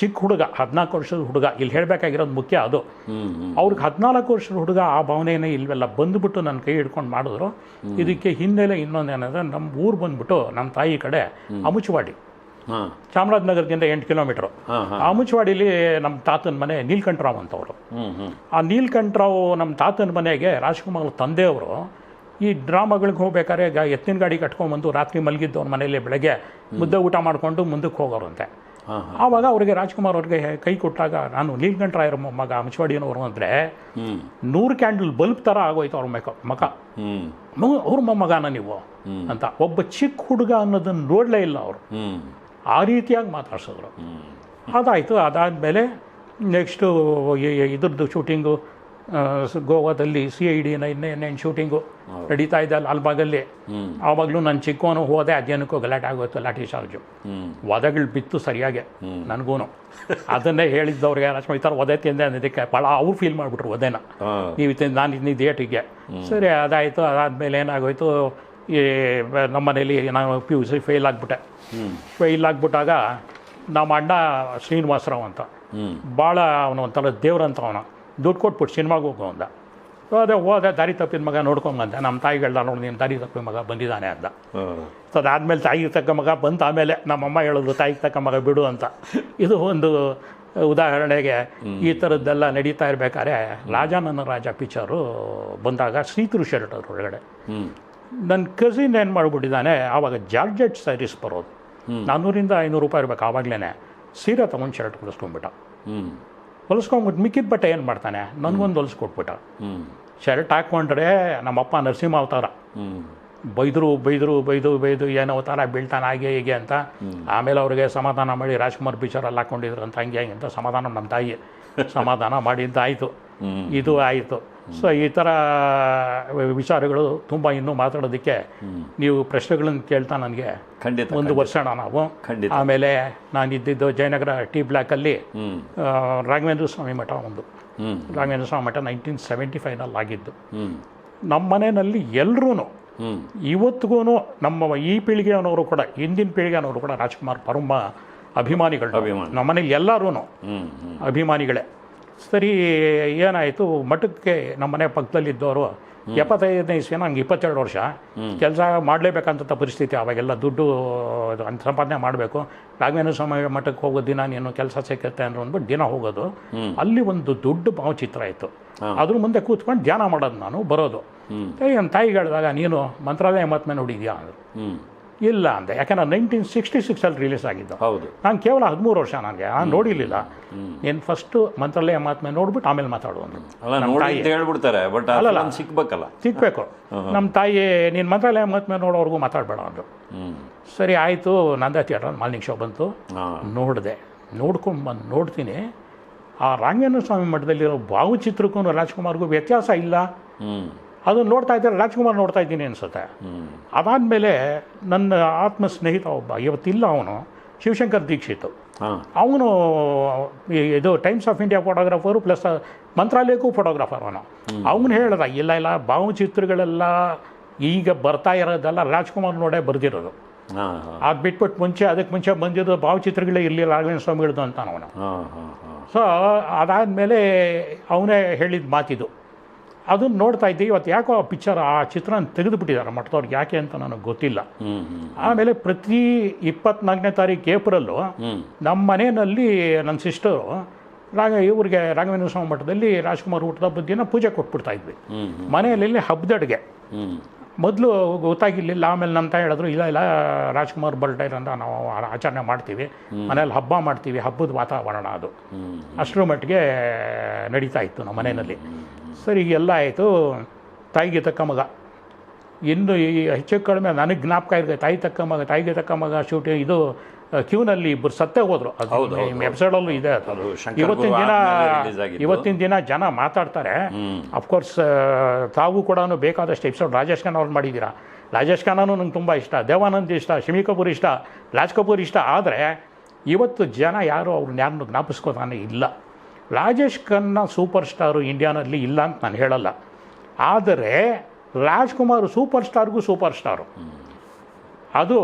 ಚಿಕ್ಕ ಹುಡುಗ ಹದಿನಾಲ್ಕು ವರ್ಷದ ಹುಡುಗ ಇಲ್ಲಿ ಹೇಳಬೇಕಾಗಿರೋದು ಮುಖ್ಯ ಅದು. ಅವ್ರಿಗೆ ಹದಿನಾಲ್ಕು ವರ್ಷದ ಹುಡುಗ ಆ ಭಾವನೆಯೇ ಇಲ್ವೆಲ್ಲ ಬಂದುಬಿಟ್ಟು ನನ್ನ ಕೈ ಹಿಡ್ಕೊಂಡು ಮಾಡಿದ್ರು. ಇದಕ್ಕೆ ಹಿನ್ನೆಲೆ ಇನ್ನೊಂದೇನಂದ್ರೆ ನಮ್ಮ ಊರು ಬಂದ್ಬಿಟ್ಟು ನಮ್ಮ ತಾಯಿ ಕಡೆ ಅಮುಚವಾಡಿ. ಚಾಮರಾಜನಗರದಿಂದ ಎಂಟು ಕಿಲೋಮೀಟ್ರು. ಅಮುಚವಾಡಿಲಿ ನಮ್ಮ ತಾತನ ಮನೆ ನೀಲ್ಕಂಠರಾವ್ ಅಂತವರು. ಆ ನೀಲ್ಕಂಠರಾವ್ ನಮ್ಮ ತಾತನ ಮನೆಗೆ ರಾಜ್ಕುಮಾರ್ ತಂದೆಯವರು ಈ ಡ್ರಾಮಾಗಳಿಗೆ ಹೋಗ್ಬೇಕಾದ್ರೆ ಎತ್ತಿನ ಗಾಡಿ ಕಟ್ಕೊಂಡ್ಬಂದು ರಾತ್ರಿ ಮಲಗಿದ್ದು ಅವ್ರ ಮನೆಯಲ್ಲಿ ಬೆಳಗ್ಗೆ ಮುದ್ದೆ ಊಟ ಮಾಡಿಕೊಂಡು ಮುಂದಕ್ಕೆ ಹೋಗೋರಂತೆ ಹಾ ಹಾ ಆವಾಗ ಅವರಿಗೆ ರಾಜ್ಕುಮಾರ್ ಅವ್ರಿಗೆ ಕೈ ಕೊಟ್ಟಾಗ ನಾನು ನೀಲ್ಕಂಠರಾಯರ ಮಗ ಅಮಚವಾಡಿಯನವರು ಅಂದರೆ ನೂರು ಕ್ಯಾಂಡಲ್ ಬಲ್ಬ್ ಥರ ಆಗೋಯ್ತು ಅವ್ರ ಮಕ ಮಕ. ಮಗ ಅವ್ರ ಮೊಮ್ಮಗನ ನೀವು ಅಂತ. ಒಬ್ಬ ಚಿಕ್ಕ ಹುಡುಗ ಅನ್ನೋದನ್ನು ನೋಡಲೇ ಇಲ್ಲ ಅವರು. ಆ ರೀತಿಯಾಗಿ ಮಾತಾಡ್ಸಿದ್ರು. ಅದಾಯಿತು. ಅದಾದಮೇಲೆ ನೆಕ್ಸ್ಟು ಇದ್ರದ್ದು ಶೂಟಿಂಗು ಗೋವಾದಲ್ಲಿ ಸಿ ಐ ಡಿ ಇನ್ನೇನೇನು ನೈನ್ ಶೂಟಿಂಗು ನಡೀತಾ ಇದೆ ಲಾಲ್ಬಾಗಲ್ಲಿ ಆವಾಗಲೂ ನಾನು ಚಿಕ್ಕವನು ಹೋದೆ ಅದೇನಕ್ಕೂ ಗಲಾಟೆ ಆಗೋಯ್ತು ಲಾಠಿ ಚಾರ್ಜು ವಧಗಳು ಬಿತ್ತು ಸರಿಯಾಗೆ ನನಗೂ ಅದನ್ನೇ ಹೇಳಿದ್ದವ್ರಿಗೆ ಲಕ್ಷ್ಮಣ ಈ ಥರ ವಧೆ ತಿಂದೆ ಅನ್ನೋದಕ್ಕೆ ಭಾಳ ಅವ್ರು ಫೀಲ್ ಮಾಡಿಬಿಟ್ರು ಹಾ. ನೀವು ತಿಂದು ನಾನು ಇದ್ದೀನಿ ಡೇಟಿಗೆ ಸರಿ ಅದಾಯಿತು ಅದಾದಮೇಲೆ ಏನಾಗೋಯ್ತು ಈ ನಮ್ಮ ಮನೇಲಿ ನಾನು ಪಿ ಯು ಸಿ ಫೇಲ್ ಆಗಿಬಿಟ್ಟೆ. ಫೇಲ್ ಆಗಿಬಿಟ್ಟಾಗ ನಮ್ಮ ಅಣ್ಣ ಶ್ರೀನಿವಾಸರಾವ್ ಅಂತ. ಭಾಳ ಅವನು ಒಂಥರ ದೇವ್ರಂತ ಅವನು. ದುಡ್ಡು ಕೊಟ್ಬಿಟ್ಟು ಸಿನಿಮಾಗೆ ಹೋಗು ಅಂದ. ಅದೇ ಹೋದೆ ದಾರಿ ತಪ್ಪಿದ ಮಗ ನೋಡ್ಕೊಂಬಂದೆ ನಮ್ಮ ತಾಯಿಗಳನ್ನ ನೋಡಿ ನೀನು ದಾರಿ ತಪ್ಪಿದ ಮಗ ಬಂದಿದ್ದಾನೆ ಅಂತ ಸೊ ಅದಾದಮೇಲೆ ತಾಯಿಗೆ ತಕ್ಕ ಮಗ ಬಂತ ಆಮೇಲೆ ನಮ್ಮಮ್ಮ ಹೇಳೋದು ತಾಯಿಗೆ ತಕ್ಕ ಮಗ ಬಿಡು ಅಂತ. ಇದು ಒಂದು ಉದಾಹರಣೆಗೆ ಈ ಥರದ್ದೆಲ್ಲ ನಡೀತಾ ಇರಬೇಕಾದ್ರೆ ರಾಜಾನನ ನನ್ನ ರಾಜ ಪಿಕ್ಚರು ಬಂದಾಗ ಶ್ರೀತೃ ಶರ್ಟ್ ಅವ್ರ ಒಳಗಡೆ ನನ್ನ ಕಸಿನ್ ಏನು ಮಾಡಿಬಿಟ್ಟಿದ್ದಾನೆ ಆವಾಗ ಜಾರ್ಜೆಟ್ ಸ್ಯಾರೀಸ್ ಬರೋದು. ನಾನ್ನೂರಿಂದ ಐನೂರು ರೂಪಾಯಿ ಇರಬೇಕು ಆವಾಗಲೇ ಸೀರೆ ತಗೊಂಡು ಶರ್ಟ್ ಕೊಡಿಸ್ಕೊಂಡ್ಬಿಟ್ಟ ಹ್ಞೂ ಹೊಲಿಸ್ಕೊಂಬಿಟ್ಟು ಮಿಕ್ಕಿದ ಬಟ್ಟೆ ಏನು ಮಾಡ್ತಾನೆ? ನನಗೊಂದು ಹೊಲಿಸ್ಕೊಟ್ಬಿಟ್ಟ ಶರ್ಟ್ ಹಾಕ್ಕೊಂಡ್ರೆ ನಮ್ಮಪ್ಪ ನರಸಿಂಹ ಅವತಾರ ಬೈದರು ಬೈದರು ಬೈದು ಬೈದು ಏನೋ ಅವತಾರ ಬೀಳ್ತಾನೆ ಹಾಗೆ ಹೀಗೆ ಅಂತ. ಆಮೇಲೆ ಅವ್ರಿಗೆ ಸಮಾಧಾನ ಮಾಡಿ ರಾಜ್ಕುಮಾರ್ ಪಿಕ್ಚರಲ್ಲಿ ಹಾಕ್ಕೊಂಡಿದ್ರು ಅಂತ ಹಂಗೆ ಹಂಗೆ ಅಂತ ಸಮಾಧಾನ ನಮ್ಮ ತಾಯಿ. ಸಮಾಧಾನ ಮಾಡಿದ್ದಾಯಿತು. ಆಯಿತು ಇದು ಆಯಿತು. ಸೊ ಈ ಥರ ವಿಚಾರಗಳು ತುಂಬ ಇನ್ನೂ ಮಾತಾಡೋದಕ್ಕೆ ನೀವು ಪ್ರಶ್ನೆಗಳನ್ನು ಕೇಳ್ತಾ ನನಗೆ ಖಂಡಿತ ಒಂದು ವರ್ಷ ನಾವು. ಖಂಡಿತ. ಆಮೇಲೆ ನಾನು ಇದ್ದಿದ್ದು ಜಯನಗರ ಟಿ ಬ್ಲ್ಯಾಕಲ್ಲಿ ರಾಘವೇಂದ್ರ ಸ್ವಾಮಿ ಮಠ ಒಂದು. ರಾಘವೇಂದ್ರ ಸ್ವಾಮಿ ಮಠ ನೈನ್ಟೀನ್ ಸೆವೆಂಟಿ ಫೈವ್ನಲ್ಲಿ ಆಗಿದ್ದು ನಮ್ಮ ಮನೆಯಲ್ಲಿ ಎಲ್ಲರೂ ಇವತ್ತಿಗೂ ನಮ್ಮ ಈ ಪೀಳಿಗೆಯವರು ಕೂಡ ಹಿಂದಿನ ಪೀಳಿಗೆಯವರು ಕೂಡ ರಾಜ್ಕುಮಾರ್ ಪರಮ ಅಭಿಮಾನಿಗಳು. ಅಭಿಮಾನಿ. ನಮ್ಮ ಮನೇಲಿ ಎಲ್ಲರೂ ಅಭಿಮಾನಿಗಳೇ. ಸರಿ ಏನಾಯಿತು? ಮಠಕ್ಕೆ ನಮ್ಮ ಮನೆ ಪಕ್ಕದಲ್ಲಿದ್ದವರು ಎಪ್ಪತ್ತೈದನೇ ಇಸ್ವಿ ನಂಗೆ ಇಪ್ಪತ್ತೆರಡು ವರ್ಷ. ಕೆಲಸ ಮಾಡಲೇಬೇಕಂತ ಪರಿಸ್ಥಿತಿ ಅವಾಗೆಲ್ಲ ದುಡ್ಡು ಅಂತ ಸಂಪಾದನೆ ಮಾಡಬೇಕು. ರಾಘವೇಂದ್ರ ಸ್ವಾಮಿ ಮಠಕ್ಕೆ ಹೋಗೋ ದಿನ ನೀನು ಕೆಲಸ ಸಿಕ್ಕತ್ತೆ ಅಂದ್ರೆ ಅಂದ್ಬಿಟ್ಟು ದಿನ ಹೋಗೋದು. ಅಲ್ಲಿ ಒಂದು ದೊಡ್ಡ ಭಾವಚಿತ್ರ ಇತ್ತು. ಅದ್ರ ಮುಂದೆ ಕೂತ್ಕೊಂಡು ಧ್ಯಾನ ಮಾಡೋದು ನಾನು ಬರೋದು. ಏನು ತಾಯಿಗೆ ಹೇಳಿದಾಗ ನೀನು ಮಂತ್ರಾಲಯ ಮಹಾತ್ಮೆ ನೋಡಿದ್ಯಾ ಅಂದರು. ಇಲ್ಲ ಅಂದೆ. ಯಾಕಂದ್ರೆ ನೈನ್ಟೀನ್ ಸಿಕ್ಸ್ಟಿ ಸಿಕ್ಸಲ್ಲಿ ರಿಲೀಸ್ ಆಗಿದ್ದು. ಹೌದು. ನಾನು ಕೇವಲ ಹದಿಮೂರು ವರ್ಷ ನನಗೆ ನಾನು ನೋಡಿರಲಿಲ್ಲ. ನೀನು ಫಸ್ಟು ಮಂತ್ರಾಲಯ ಮಾತ್ಮೆ ನೋಡ್ಬಿಟ್ಟು ಆಮೇಲೆ ಮಾತಾಡು ಅಲ್ಲ ನೋಡಿ ಅಂತ ಹೇಳ್ಬಿಡ್ತಾರೆ ಬಟ್ ಅಲ್ಲ ಸಿಕ್ಬೇಕಲ್ಲ ಸಿಗ್ಬೇಕು. ನಮ್ಮ ತಾಯಿ ನೀನು ಮಂತ್ರಾಲಯ ಮಾತ್ಮೆ ನೋಡೋವರೆಗೂ ಮಾತಾಡಬೇಡ ಅಂದರು. ಸರಿ ಆಯಿತು ನಂದ ಥಿಯೇಟರ್ ಮಾರ್ನಿಂಗ್ ಶೋ ಬಂತು. ನೋಡಿದೆ. ನೋಡ್ಕೊಂಡು ಬಂದು ನೋಡ್ತೀನಿ. ಆ ರಾಘವೇಂದ್ರ ಸ್ವಾಮಿ ಮಠದಲ್ಲಿರೋ ಭಾವಚಿತ್ರಕ್ಕೂ ರಾಜ್ಕುಮಾರ್ಗೂ ವ್ಯತ್ಯಾಸ ಇಲ್ಲ. ಅದನ್ನು ನೋಡ್ತಾ ಇದ್ದರೆ ರಾಜ್ಕುಮಾರ್ ನೋಡ್ತಾ ಇದ್ದೀನಿ ಅನ್ಸುತ್ತೆ. ಅದಾದಮೇಲೆ ನನ್ನ ಆತ್ಮ ಸ್ನೇಹಿತ ಒಬ್ಬ ಇವತ್ತಿಲ್ಲ ಅವನು ಶಿವಶಂಕರ್ ದೀಕ್ಷಿತ್. ಅವನು ಇದು Times of India photographer plus ಮಂತ್ರಾಲಯಕ್ಕೂ photographer ಅವನು. ಅವನು ಹೇಳ್ದ ಇಲ್ಲ ಇಲ್ಲ ಭಾವಚಿತ್ರಗಳೆಲ್ಲ ಈಗ ಬರ್ತಾ ಇರೋದೆಲ್ಲ ರಾಜ್ಕುಮಾರ್ ನೋಡೇ ಬರೆದಿರೋದು. ಅದು ಬಿಟ್ಬಿಟ್ಟು ಮುಂಚೆ ಅದಕ್ಕೆ ಮುಂಚೆ ಬಂದಿದ್ದು ಭಾವಚಿತ್ರಗಳೇ ಇರಲಿಲ್ಲ ರಾಘವೇಂದ್ರ ಸ್ವಾಮಿಗಳದ್ದು ಅಂತ ಅವನು. ಸೊ ಅದಾದಮೇಲೆ ಅವನೇ ಹೇಳಿದ ಮಾತಿದು. ಅದನ್ನು ನೋಡ್ತಾ ಇದ್ದೆ. ಇವತ್ತು ಯಾಕೋ ಆ ಪಿಕ್ಚರ್ ಆ ಚಿತ್ರನ ತೆಗೆದುಬಿಟ್ಟಿದ್ದಾರೆ. ಮಠದವ್ರಿಗೆ ಯಾಕೆ ಅಂತ ನನಗೆ ಗೊತ್ತಿಲ್ಲ. ಆಮೇಲೆ ಪ್ರತಿ ಇಪ್ಪತ್ನಾಲ್ಕನೇ ತಾರೀಕು ಏಪ್ರಿಲ್ಲು ನಮ್ಮ ಮನೆಯಲ್ಲಿ ನನ್ನ ಸಿಸ್ಟರು ರಾಘ ಇವ್ರಿಗೆ ರಾಘವೇಂದ್ರ ಸ್ವಾಮಿ ಮಠದಲ್ಲಿ ರಾಜ್ಕುಮಾರ್ ಊಟದ ಬುದ್ಧಿನ ದಿನ ಪೂಜೆ ಕೊಟ್ಬಿಡ್ತಾ ಇದ್ವಿ. ಮನೆಯಲ್ಲಿ ಹಬ್ಬದಡ್ಗೆ ಮೊದಲು ಗೊತ್ತಾಗಿರ್ಲಿಲ್ಲ. ಆಮೇಲೆ ನಮ್ಮ ತಾಯಿ ಹೇಳಿದ್ರು ಇಲ್ಲ ಇಲ್ಲ ರಾಜ್ಕುಮಾರ್ ಬರ್ಡೇ ಅಂತ ನಾವು ಆಚರಣೆ ಮಾಡ್ತೀವಿ. ಮನೇಲಿ ಹಬ್ಬ ಮಾಡ್ತೀವಿ. ಹಬ್ಬದ ವಾತಾವರಣ ಅದು. ಅಷ್ಟರ ಮಟ್ಟಿಗೆ ನಡೀತಾ ಇತ್ತು ನಮ್ಮ ಮನೆಯಲ್ಲಿ. ಸರಿ ಎಲ್ಲ ಆಯಿತು. ತಾಯಿಗೆ ತಕ್ಕ ಮಗ. ಇನ್ನು ಈ ಹೆಚ್ಚು ಕಡಿಮೆ ನನಗೆ ಜ್ಞಾಪಕ ಇರುತ್ತೆ ತಾಯಿ ತಕ್ಕ ಮಗ ತಾಯಿಗೆ ತಕ್ಕ ಮಗ ಶೂಟಿಂಗ್ ಇದು ಕ್ಯೂನಲ್ಲಿ ಇಬ್ಬರು ಸತ್ತೇ ಹೋದರು. ಹೌದು, ಅದು. ಎಪಿಸೋಡಲ್ಲೂ ಇದೆ ಅದು. ಇವತ್ತಿನ ದಿನ. ಇವತ್ತಿನ ದಿನ ಜನ ಮಾತಾಡ್ತಾರೆ. ಅಫ್ಕೋರ್ಸ್ ತಾವು ಕೂಡ ಬೇಕಾದಷ್ಟು ಎಪಿಸೋಡ್ ರಾಜೇಶ್ ಖಾನ್ ಅವ್ರು ಮಾಡಿದ್ದೀರಾ? ರಾಜೇಶ್ ಖಾನೂ ನಂಗೆ ತುಂಬ ಇಷ್ಟ. ದೇವಾನಂದ್ ಇಷ್ಟ ಶಿಮಿ ಕಪೂರ್ ಇಷ್ಟ ರಾಜ್ ಕಪೂರ್ ಇಷ್ಟ. ಆದರೆ ಇವತ್ತು ಜನ ಯಾರು ಅವ್ರನ್ನ ಯಾರನ್ನು ಜ್ಞಾಪಿಸ್ಕೋತಾನೆ ಇಲ್ಲ. ರಾಜೇಶ್ ಖನ್ನ ಸೂಪರ್ ಸ್ಟಾರು ಇಂಡಿಯಾನಲ್ಲಿ ಇಲ್ಲ ಅಂತ ನಾನು ಹೇಳಲ್ಲ. ಆದರೆ ರಾಜ್ಕುಮಾರ್ ಸೂಪರ್ ಸ್ಟಾರ್ಗೂ ಸೂಪರ್ ಸ್ಟಾರು. ಅದು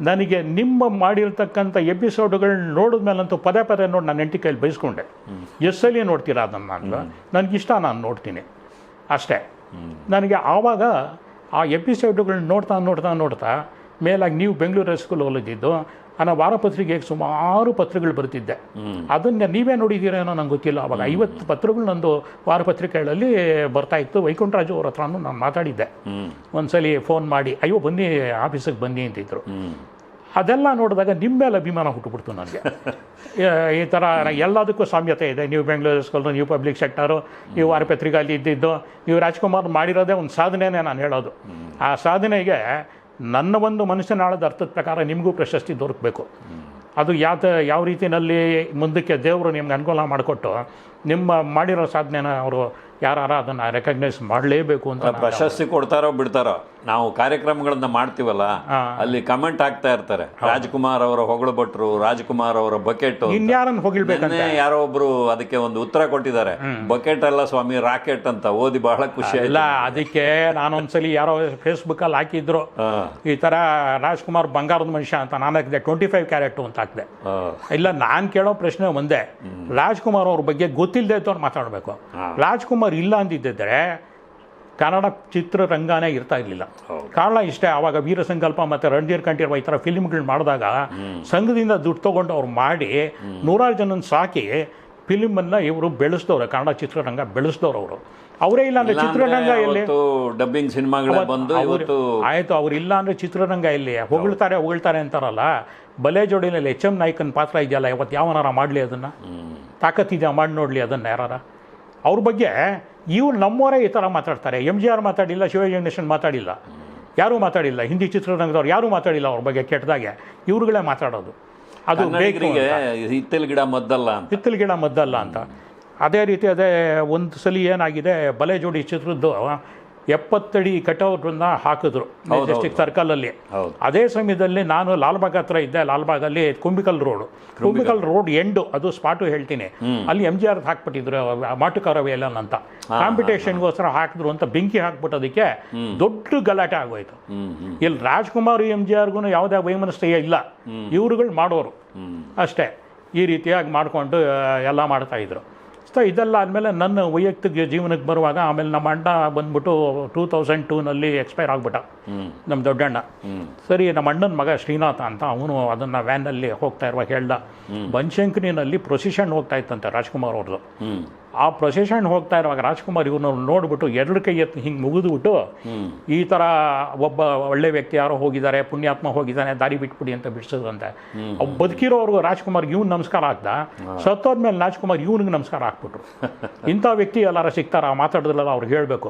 ನನಗೆ ನಿಮ್ಮ ಮಾಡಿರ್ತಕ್ಕಂಥ ಎಪಿಸೋಡ್ಗಳನ್ನ ನೋಡಿದ ಮೇಲಂತೂ ಪದೇ ಪದೇ ನೋಡಿ ನಾನು ಎಂಟಿ ಕೈಲಿ ಬಯಸ್ಕೊಂಡೆ ಎಸ್ಸಲ್ಲಿ ನೋಡ್ತೀರಾ ಅದನ್ನು ನಾನು? ನನಗಿಷ್ಟ ನಾನು ನೋಡ್ತೀನಿ. ಅಷ್ಟೇ. ನನಗೆ ಆವಾಗ ಆ ಎಪಿಸೋಡ್ಗಳನ್ನ ನೋಡ್ತಾ ನೋಡ್ತಾ ನೋಡ್ತಾ ಮೇಲಾಗಿ ನೀವು ಬೆಂಗಳೂರು ಸ್ಕೂಲ್ ಓದಿದ್ದು ಅನ್ನೋ ವಾರಪತ್ರಿಕೆಗೆ ಸುಮಾರು ಪತ್ರಗಳು ಬರ್ತಿದ್ದೆ ಅದನ್ನು ನೀವೇ ನೋಡಿದ್ದೀರೇನೋ ನಂಗೆ ಗೊತ್ತಿಲ್ಲ. ಅವಾಗ ಐವತ್ತು ಪತ್ರಗಳು ನಂದು ವಾರಪತ್ರಿಕೆಗಳಲ್ಲಿ ಬರ್ತಾ ಇತ್ತು. ವೈಕುಂಠರಾಜು ಅವ್ರ ಹತ್ರನೂ ನಾನು ಮಾತಾಡಿದ್ದೆ. ಒಂದ್ಸಲಿ ಫೋನ್ ಮಾಡಿ ಅಯ್ಯೋ ಬನ್ನಿ ಆಫೀಸಿಗೆ ಬನ್ನಿ ಅಂತಿದ್ರು. ಅದೆಲ್ಲ ನೋಡಿದಾಗ ನಿಮ್ಮ ಮೇಲೆ ಅಭಿಮಾನ ಹುಟ್ಟುಬಿಡ್ತು ನನಗೆ ಈ ಥರ ಎಲ್ಲದಕ್ಕೂ ಸಾಮ್ಯತೆ ಇದೆ. ನೀವು ಬೆಂಗಳೂರು ಸ್ಕೂಲ್ ನೀವು ಪಬ್ಲಿಕ್ ಸೆಕ್ಟರು ನೀವು ವಾರಪತ್ರಿಕೆಯಲ್ಲಿ ಇದ್ದಿದ್ದು ನೀವು ರಾಜ್ಕುಮಾರ್ ಮಾಡಿರೋದೇ ಒಂದು ಸಾಧನೆನೇ ನಾನು ಹೇಳೋದು. ಆ ಸಾಧನೆಗೆ ನನ್ನ ಒಂದು ಮನುಷ್ಯನಾಳದ ಅರ್ಥದ ಪ್ರಕಾರ ನಿಮಗೂ ಪ್ರಶಸ್ತಿ ದೊರಕಬೇಕು. ಅದು ಯಾತ ಯಾವ ರೀತಿಯಲ್ಲಿ ಮುಂದಕ್ಕೆ ದೇವರು ನಿಮ್ಗೆ ಅನುಕೂಲ ಮಾಡಿಕೊಟ್ಟು ನಿಮ್ಮ ಮಾಡಿರೋ ಸಾಧನೆನ ಅವರು ಯಾರು ಅದನ್ನು ರೆಕಗ್ನೈಸ್ ಮಾಡಲೇಬೇಕು ಅಂತ ಪ್ರಶಸ್ತಿ ಕೊಡ್ತಾರೋ ಬಿಡ್ತಾರೋ? ನಾವು ಕಾರ್ಯಕ್ರಮಗಳನ್ನ ಮಾಡ್ತೀವಲ್ಲ ಅಲ್ಲಿ ಕಮೆಂಟ್ ಆಗ್ತಾ ಇರ್ತಾರೆ. ರಾಜ್ಕುಮಾರ್ ಅವರ ಹೊಗಳ ಭಟ್ರು ರಾಜ್ಕುಮಾರ್ ಅವರ ಬಕೆಟ್ ಯಾರೋ ಒಬ್ರು ಅದಕ್ಕೆ ಒಂದು ಉತ್ತರ ಕೊಟ್ಟಿದ್ದಾರೆ. ಬಕೆಟ್ ಅಲ್ಲ ಸ್ವಾಮಿ ರಾಕೆಟ್ ಅಂತ. ಓದಿ ಬಹಳ ಖುಷಿ ಇಲ್ಲ ಅದಕ್ಕೆ ನಾನೊಂದ್ಸಲಿ ಯಾರೋ ಫೇಸ್ಬುಕ್ ಅಲ್ಲಿ ಹಾಕಿದ್ರು ಈ ತರ ರಾಜ್ಕುಮಾರ್ ಬಂಗಾರದ ಮನುಷ್ಯ ಅಂತ. ನಾನು ಹಾಕಿದೆ. ಟ್ವೆಂಟಿ ಫೈವ್ ಕ್ಯಾರೆಟ್ ಅಂತ ಹಾಕಿದೆ. ಇಲ್ಲ ನಾನು ಕೇಳೋ ಪ್ರಶ್ನೆ ಒಂದೇ. ರಾಜ್ಕುಮಾರ್ ಅವ್ರ ಬಗ್ಗೆ ಗೊತ್ತಿಲ್ಲದೆ ಇದ್ದವ್ರು ಮಾತಾಡಬೇಕು. ರಾಜ್ಕುಮಾರ್ ಇಲ್ಲ ಅಂದಿದ್ದರೆ ಕನ್ನಡ ಚಿತ್ರರಂಗನೇ ಇರ್ತಾ ಇರಲಿಲ್ಲ. ಕಾರಣ ಇಷ್ಟೇ ಆವಾಗ ವೀರ ಸಂಕಲ್ಪ ಮತ್ತು ರಣಧೀರ್ ಕಂಠೀರ್ವ ಈ ಥರ ಫಿಲ್ಮ್ಗಳು ಮಾಡಿದಾಗ ಸಂಘದಿಂದ ದುಡ್ಡು ತೊಗೊಂಡು ಅವ್ರು ಮಾಡಿ ನೂರಾರು ಜನನ ಸಾಕಿ ಫಿಲ್ಮನ್ನು ಇವರು ಬೆಳೆಸ್ದವ್ರು ಕನ್ನಡ ಚಿತ್ರರಂಗ ಬೆಳೆಸ್ದವ್ರು ಅವರು. ಅವರೇ ಇಲ್ಲ ಅಂದರೆ ಚಿತ್ರರಂಗ ಎಲ್ಲಿ? ಡಬ್ಬಿಂಗ್ ಸಿನಿಮಾಗಳೇ ಬಂದು ಆಯ್ತು ಅವ್ರು ಇಲ್ಲ ಅಂದರೆ ಚಿತ್ರರಂಗ ಇಲ್ಲಿ ಹೊಗಳ್ತಾರೆ ಹೊಗಳ್ತಾರೆ ಅಂತಾರಲ್ಲ? ಬಲೆ ಜೋಡಿನಲ್ಲಿ ಎಚ್ ಎಂ ನಾಯ್ಕನ ಪಾತ್ರ ಇದೆಯಲ್ಲ ಇವತ್ತು ಯಾವನಾರ ಮಾಡಲಿ ಅದನ್ನು? ತಾಕತ್ತಿದೆಯಾ ಮಾಡಿ ನೋಡಲಿ ಅದನ್ನು ಯಾರಾರ? ಅವ್ರ ಬಗ್ಗೆ ಇವ್ರು ನಮ್ಮವರೇ ಈ ಥರ ಮಾತಾಡ್ತಾರೆ. ಎಂ ಜಿ ಆರ್ ಮಾತಾಡಿಲ್ಲ ಶಿವಾಜಿ ಗಣೇಶನ್ ಮಾತಾಡಿಲ್ಲ. ಯಾರೂ ಮಾತಾಡಿಲ್ಲ. ಹಿಂದಿ ಚಿತ್ರರಂಗದವ್ರು ಯಾರೂ ಮಾತಾಡಿಲ್ಲ ಅವ್ರ ಬಗ್ಗೆ ಕೆಟ್ಟದಾಗೆ. ಇವ್ರುಗಳೇ ಮಾತಾಡೋದು. ಅದು ಬೇಕು ಕನ್ನಡಿಗರಿಗೆ ಹಿತ್ತಲ ಗಿಡ ಮದ್ದಲ್ಲ ಹಿತ್ತಲ ಗಿಡ ಮದ್ದಲ್ಲ ಅಂತ. ಅದೇ ರೀತಿ ಅದೇ ಒಂದು ಸಲ ಏನಾಗಿದೆ ಬಲೆ ಜೋಡಿ ಚಿತ್ರದ್ದು ಎಪ್ಪತ್ತಡಿ ಕಟೌಟನ್ನ ಹಾಕಿದ್ರು ಮೆಜೆಸ್ಟಿಕ್ ಸರ್ಕಲಲ್ಲಿ ಅಲ್ಲಿ. ಅದೇ ಸಮಯದಲ್ಲಿ ನಾನು ಲಾಲ್ಬಾಗ್ ಹತ್ರ ಇದ್ದೆ ಲಾಲ್ಬಾಗಲ್ಲಿ Kumbikal road. Kumbikal. Road end ಅದು ಸ್ಪಾಟು ಹೇಳ್ತೀನಿ. ಅಲ್ಲಿ ಎಂ ಜಿ ಆರ್ ಹಾಕ್ಬಿಟ್ಟಿದ್ರು ಮಾಟುಕರವೇಲನ್ ಅಂತ. ಕಾಂಪಿಟೇಷನ್ಗೋಸ್ಕರ ಹಾಕಿದ್ರು ಅಂತ ಬೆಂಕಿ ಹಾಕ್ಬಿಟ್ಟೋದಕ್ಕೆ ದೊಡ್ಡ ಗಲಾಟೆ ಆಗೋಯ್ತು. ಇಲ್ಲಿ ರಾಜ್ಕುಮಾರ್ ಎಂ ಜಿ ಆರ್ಗೂ ಯಾವುದೇ ವೈಮನಸ್ತೆಯೇ ಇಲ್ಲ. ಇವ್ರುಗಳು ಮಾಡೋರು. ಅಷ್ಟೇ. ಈ ರೀತಿಯಾಗಿ ಮಾಡಿಕೊಂಡು ಎಲ್ಲ ಮಾಡ್ತಾಯಿದ್ರು ಸೊ ಇದೆಲ್ಲ ಆದಮೇಲೆ ನನ್ನ ವೈಯಕ್ತಿಕ ಜೀವನಕ್ಕೆ ಬರುವಾಗ ಆಮೇಲೆ ನಮ್ಮ ಅಣ್ಣ ಬಂದ್ಬಿಟ್ಟು ಟೂ ತೌಸಂಡ್ ಟೂನಲ್ಲಿ ಎಕ್ಸ್ಪೈರ್ ಆಗ್ಬಿಟ್ಟ. ನಮ್ಮ ದೊಡ್ಡಣ್ಣ. ಸರಿ ನಮ್ಮ ಅಣ್ಣನ ಮಗ ಶ್ರೀನಾಥ ಅಂತ ಅವನು ಅದನ್ನು ವ್ಯಾನಲ್ಲಿ ಹೋಗ್ತಾ ಇರುವಾಗ ಹೇಳ್ದ. ಬನಶಂಕರಿನಲ್ಲಿ ಪ್ರೊಸಿಷನ್ ಹೋಗ್ತಾ ಇತ್ತಂತೆ ರಾಜ್ಕುಮಾರ್ ಅವ್ರದ್ದು ಆ ಪ್ರೊಸೆಷನ್ ಹೋಗ್ತಾ ಇರುವಾಗ ರಾಜ್ಕುಮಾರ್ ಇವ್ರನ್ನ ನೋಡ್ಬಿಟ್ಟು ಎರಡು ಕೈ ಎತ್ತಿ ಹಿಂಗೆ ಮುಗಿದ್ಬಿಟ್ಟು ಈ ಥರ ಒಬ್ಬ ಒಳ್ಳೆ ವ್ಯಕ್ತಿ ಯಾರೋ ಹೋಗಿದ್ದಾರೆ ಪುಣ್ಯಾತ್ಮ ಹೋಗಿದ್ದಾನೆ ದಾರಿ ಬಿಟ್ಬಿಡಿ ಅಂತ ಬಿಡಿಸೋದಂತೆ. ಅವ್ ಬದುಕಿರೋರ್ಗು ರಾಜ್ಕುಮಾರ್ ಇವ್ನು ನಮಸ್ಕಾರ ಹಾಕ್ದ ಸತ್ತೋದ್ಮೇಲೆ ರಾಜ್ಕುಮಾರ್ ಇವ್ನಿಗೆ ನಮಸ್ಕಾರ ಹಾಕ್ಬಿಟ್ರು ಇಂಥ ವ್ಯಕ್ತಿ ಎಲ್ಲಾರ ಸಿಗ್ತಾರ ಮಾತಾಡೋದಿಲ್ಲ ಅವ್ರಿಗೆ ಹೇಳಬೇಕು.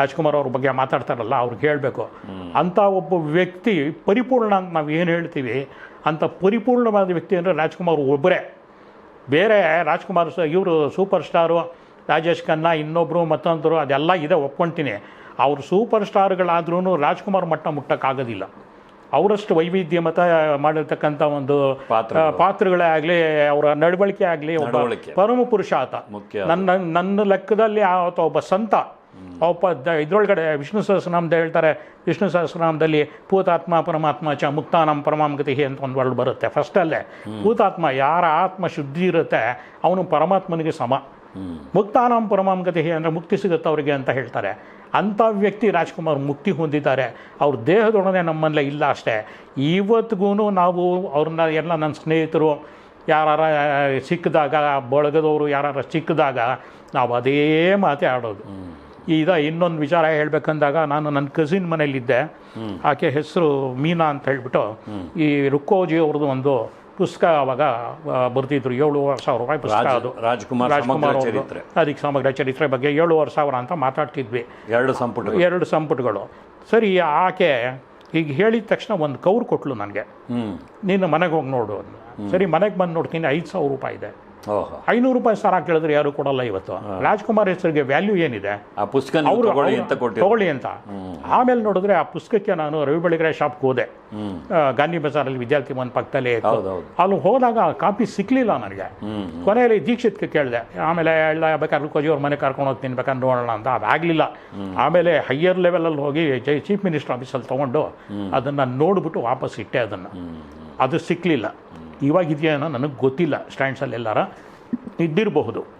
ರಾಜ್ಕುಮಾರ್ ಅವ್ರ ಬಗ್ಗೆ ಮಾತಾಡ್ತಾರಲ್ಲ ಅವ್ರಿಗೆ ಹೇಳಬೇಕು. ಅಂಥ ಒಬ್ಬ ವ್ಯಕ್ತಿ ಪರಿಪೂರ್ಣ ಅಂತ ನಾವು ಏನು ಹೇಳ್ತೀವಿ ಅಂಥ ಪರಿಪೂರ್ಣವಾದ ವ್ಯಕ್ತಿ ಅಂದರೆ ರಾಜ್ಕುಮಾರ್ ಒಬ್ಬರೇ ಬೇರೆ ರಾಜ್ಕುಮಾರ್ ಸ ಇವರು ಸೂಪರ್ ಸ್ಟಾರು ರಾಜೇಶ್ ಖನ್ನಾ ಇನ್ನೊಬ್ಬರು ಮತ್ತೊಂದರು ಅದೆಲ್ಲ ಇದೆ ಒಪ್ಕೊಳ್ತೀನಿ ಅವರು ಸೂಪರ್ ಸ್ಟಾರ್ಗಳಾದ್ರೂ ರಾಜ್ಕುಮಾರ್ ಮಟ್ಟ ಮುಟ್ಟಕ್ಕಾಗೋದಿಲ್ಲ. ಅವರಷ್ಟು ವೈವಿಧ್ಯಮತ ಮಾಡಿರ್ತಕ್ಕಂಥ ಒಂದು ಪಾತ್ರ ಪಾತ್ರಗಳೇ. ಆಗಲಿ ಅವರ ನಡವಳಿಕೆ ಆಗಲಿ ಒಬ್ಬ. ಪರಮ ಪುರುಷ ಆತ ಮುಖ್ಯ. ನನ್ನ ನನ್ನ ಲೆಕ್ಕದಲ್ಲಿ ಆತ ಒಬ್ಬ ಸಂತ ಒಬ್ಬ ದ ಇದ್ರೊಳಗಡೆ ವಿಷ್ಣು ಸಹಸ್ರನಾಮದ ಹೇಳ್ತಾರೆ ವಿಷ್ಣು ಸಹಸ್ರನಾಮದಲ್ಲಿ ಭೂತಾತ್ಮ ಪರಮಾತ್ಮ ಚ ಮುಕ್ತಾನಂ ಪರಮಾಂಗತಿ ಅಂತ ಒಂದು ವರ್ಡ್ ಬರುತ್ತೆ. ಫಸ್ಟಲ್ಲೇ ಭೂತಾತ್ಮ ಯಾರ ಆತ್ಮ ಶುದ್ಧಿ ಇರುತ್ತೆ ಅವನು ಪರಮಾತ್ಮನಿಗೆ ಸಮ. ಮುಕ್ತಾನಾಂ ಪರಮಾಂಗತಿ ಅಂದರೆ ಮುಕ್ತಿ ಸಿಗುತ್ತೆ ಅವರಿಗೆ ಅಂತ ಹೇಳ್ತಾರೆ. ಅಂಥ ವ್ಯಕ್ತಿ ರಾಜ್ಕುಮಾರ್ ಮುಕ್ತಿ ಹೊಂದಿದ್ದಾರೆ. ಅವ್ರ ದೇಹದೊಡನೆ ನಮ್ಮಲ್ಲೇ ಇಲ್ಲ ಅಷ್ಟೇ. ಇವತ್ತಿಗೂ ನಾವು ಅವ್ರನ್ನ ಎಲ್ಲ ನನ್ನ ಸ್ನೇಹಿತರು ಯಾರಾರ ಸಿಕ್ಕಿದಾಗ ಬಳಗದವರು ಯಾರು ಸಿಕ್ಕಿದಾಗ ನಾವು ಅದೇ ಮಾತೇ ಆಡೋದು. ಈಗ ಇನ್ನೊಂದು ವಿಚಾರ ಹೇಳ್ಬೇಕಂದಾಗ ನಾನು ನನ್ನ ಕಸಿನ್ ಮನೇಲಿದ್ದೆ. ಆಕೆ ಹೆಸರು ಮೀನಾ ಅಂತ ಹೇಳ್ಬಿಟ್ಟು ಈ ರುಕ್ಕೋಜಿ ಅವ್ರದ್ದು ಒಂದು ಪುಸ್ತಕ ಅವಾಗ ಬರ್ತಿದ್ರು ಏಳುವರೆ ಸಾವಿರ ರೂಪಾಯಿ ಪುಸ್ತಕ ಅದು. ರಾಜ್ಕುಮಾರ್ ರಾಜ್ಕುಮಾರ್ ಚರಿತ್ರೆ. ಅದಕ್ಕೆ ಸಮಗ್ರ ಚರಿತ್ರೆ ಬಗ್ಗೆ ಏಳುವರೆ ಸಾವಿರ ಅಂತ ಮಾತಾಡ್ತಿದ್ವಿ. ಎರಡು ಸಂಪುಟ ಎರಡು ಸಂಪುಟಗಳು. ಸರಿ ಆಕೆ ಈಗ ಹೇಳಿದ ತಕ್ಷಣ ಒಂದು ಕವ್ರು ಕೊಟ್ಲು ನನಗೆ. ನೀನು ಮನೆಗೆ ಹೋಗಿ ನೋಡು. ಸರಿ ಮನೆಗೆ ಬಂದು ನೋಡ್ತೀನಿ ಐದು ಸಾವಿರ ರೂಪಾಯಿ ಇದೆ. ಐನೂರು ರೂಪಾಯಿ ಸರ ಕೇಳಿದ್ರೆ ಯಾರು ಕೊಡಲ್ಲ ಇವತ್ತು. ರಾಜ್ಕುಮಾರ್ ಹೆಸರಿಗೆ ವ್ಯಾಲ್ಯೂ ಏನಿದೆ? ಆ ಪುಸ್ತಕ ಅವರು ತಗೊಳ್ಳಿ ಅಂತ ಆಮೇಲೆ ನೋಡಿದ್ರೆ ಆ ಪುಸ್ತಕಕ್ಕೆ ನಾನು ರವಿ ಬೆಳಗೆರೆ ಶಾಪ್ಗೆ ಹೋದೆ. ಗಾಂಧಿ ಬಜಾರ್ ಗಾಂಧಿ ಬಜಾರಲ್ಲಿ ವಿದ್ಯಾರ್ಥಿ ಮನ್ ಪಕ್ಕದಲ್ಲೇ ಅಲ್ಲಿ ಹೋದಾಗ ಕಾಪಿ ಸಿಕ್ಕಲಿಲ್ಲ ನನಗೆ. ಕೊನೆಯಲ್ಲಿ ದೀಕ್ಷಿತ್ಗೆ ಕೇಳಿದೆ. ಆಮೇಲೆ ಎಲ್ಲ ಬೇಕಾದ್ರೆ ಕೋಜಿ ಅವ್ರ ಮನೆ ಕರ್ಕೊಂಡು ಹೋಗ್ತೀನಿ ಬೇಕಾದ್ರೆ ನೋಡೋಣ ಅಂತ. ಅದಾಗಲಿಲ್ಲ ಆಮೇಲೆ ಹೈಯರ್ ಲೆವೆಲಲ್ಲಿ ಹೋಗಿ ಜೈ ಚೀಫ್ ಮಿನಿಸ್ಟರ್ ಆಫೀಸಲ್ಲಿ ತೊಗೊಂಡು ಅದನ್ನು ನೋಡಿಬಿಟ್ಟು ವಾಪಸ್ ಇಟ್ಟೆ ಅದನ್ನು. ಅದು ಸಿಕ್ಕಲಿಲ್ಲ ಇವಾಗ ಅನ್ನೋ ನನಗೆ ಗೊತ್ತಿಲ್ಲ ಸ್ಟ್ಯಾಂಡ್ಸಲ್ಲಿ ಎಲ್ಲಾರ ಇದ್ದಿರಬಹುದು.